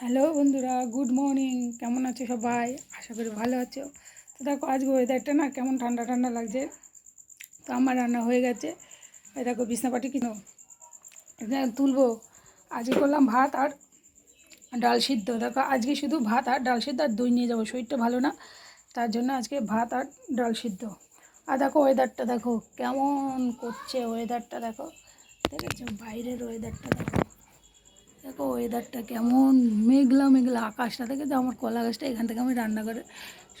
Hello বন্ধুরা good morning কেমন আছো সবাই? আশা করি ভালো আছো। তো দেখো, আজকে ওয়েদারটা না কেমন ঠান্ডা ঠান্ডা লাগছে। তো আমার রান্না হয়ে গেছে। এই দেখো বিছনাপাটি কিনো। তুলবো। আজকে করলাম ভাত আর ডাল সিদ্ধ। দেখো, আজকে শুধু ভাত আর ডাল সিদ্ধ আর দই নিয়ে যাব। শরীরটা ভালো না, তার জন্য আজকে ভাত আর ডাল সিদ্ধ। আর দেখো ওয়েদারটা দেখো, কেমন করছে ওয়েদারটা দেখো। দেখেছ, বাইরের ওয়েদারটা দেখো। দেখো ওয়েদারটা কেমন মেঘলা মেঘলা। আকাশটা থেকে যে আমার কলা গাছটা এখান থেকে আমি রান্না করে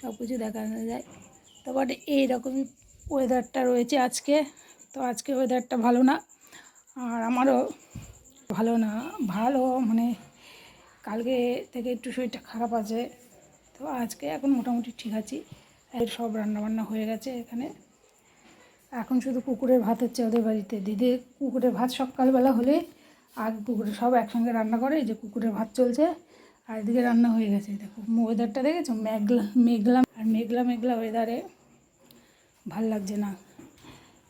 সব কিছু দেখানো যায়। তো বাট এইরকমই ওয়েদারটা রয়েছে আজকে। তো আজকে ওয়েদারটা ভালো না। আর আমারও ভালো না। ভালো মানে কালকে থেকে একটু শরীরটা খারাপ আছে। তো আজকে এখন মোটামুটি ঠিক আছি। সব রান্নাবান্না হয়ে গেছে এখানে। এখন শুধু কুকুরের ভাত হচ্ছে ওদের বাড়িতে। দিদি, কুকুরের ভাত সকালবেলা হলে আর পুকুরে সব একসঙ্গে রান্না করে, এই যে কুকুরের ভাত চলছে, আর এদিকে রান্না হয়ে গেছে, দেখো। ওয়েদারটা দেখেছ? মেঘলা মেঘলা, আর মেঘলা মেঘলা ওয়েদারে ভালো লাগছে না।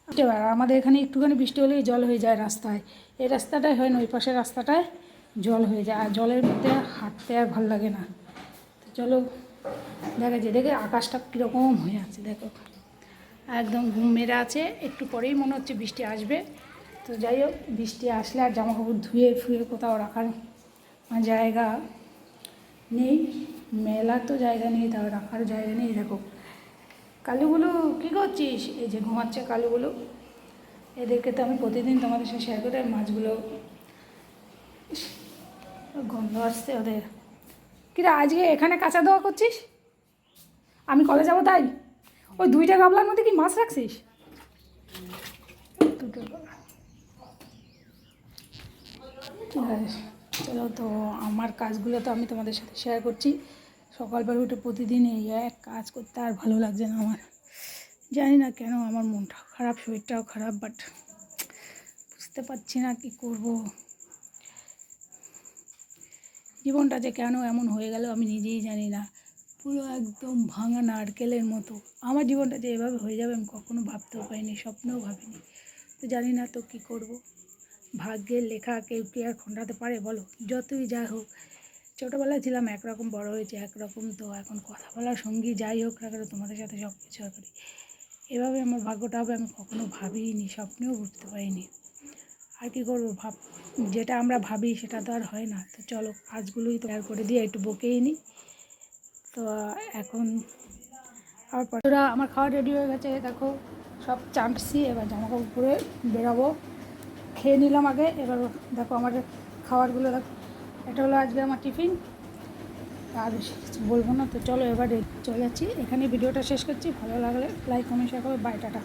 এবার আমাদের এখানে একটুখানি বৃষ্টি হলেই জল হয়ে যায় রাস্তায়। এই রাস্তাটায় হয় না, ওই পাশের রাস্তাটায় জল হয়ে যায়, আর জলের মধ্যে হাঁটতে আর ভালো লাগে না। তো চলো, দেখা যায় দেখে আকাশটা কীরকম হয়ে আছে, দেখো। একদম ঘুম মেরে আছে, একটু পরেই মনে হচ্ছে বৃষ্টি আসবে। তো যাই হোক, বৃষ্টি আসলে আর জামা কাপড় ধুয়ে ফুয়ে কোথাও রাখার জায়গা নেই। মেলার তো জায়গা নেই, তাও রাখার জায়গা নেই। দেখো, কালুগুলো কী করছিস? এই যে ঘুমাচ্ছে কালুগুলো। এদেরকে তো আমি প্রতিদিন তোমাদের সাথে শেয়ার করি মাছগুলো গন্ধ আসছে ওদের। কিরা, আজকে এখানে কাঁচা দেওয়া করছিস? আমি কলে যাব তাই? ওই দুইটা গাবলার মধ্যে কি মাছ রাখছিস? দুটো চলো তো আমার কাজগুলো তো আমি তোমাদের সাথে শেয়ার করছি। সকালবেলা উঠে প্রতিদিন এই এক কাজ করতে আর ভালো লাগছে না আমার। জানি না কেন আমার মনটাও খারাপ, শরীরটাও খারাপ বাট বুঝতে পারছি না কি করব। জীবনটা যে কেন এমন হয়ে গেল আমি নিজেই জানি না। পুরো একদম ভাঙা নারকেলের মতো। আমার জীবনটা যে এভাবে হয়ে যাবে আমি কখনো ভাবতেও পারিনি, স্বপ্নেও ভাবিনি। তো জানি না তো কী করব। ভাগ্যের লেখা কেউ কি আর খণ্ডাতে পারে? বলো। যতই যা হোক, ছোটোবেলায় ছিলাম একরকম বড় হয়েছে, একরকম তো এখন কথা বলার সঙ্গী যাই হোক না তোমাদের সাথে সব কিছু করি। এভাবে আমার ভাগ্যটা হবে আমি কখনো ভাবিনি, স্বপ্নেও বুঝতে পারিনি। আর কি করব? ভাব, যেটা আমরা ভাবি সেটা তো আর হয় না। তো চলো, কাজগুলোই তৈরি করে দিয়ে একটু বকেই নিই তো এখন আর পরে আমার খাওয়া রেডি হয়ে গেছে, দেখো, সব চাটছি, এবার জামা কাপড় পরে বেরাবো। খেয়ে নিলাম আগে, এবার দেখো আমার খাবারগুলো দেখো, এটা হলো আজকে আমার টিফিন। আর বেশি কিছু বলব না, তো চলো এবার চলে যাচ্ছি। এখানে ভিডিওটা শেষ করছি, ভালো লাগলে লাইক কমেন্ট শেয়ার করবে বাই টাটা।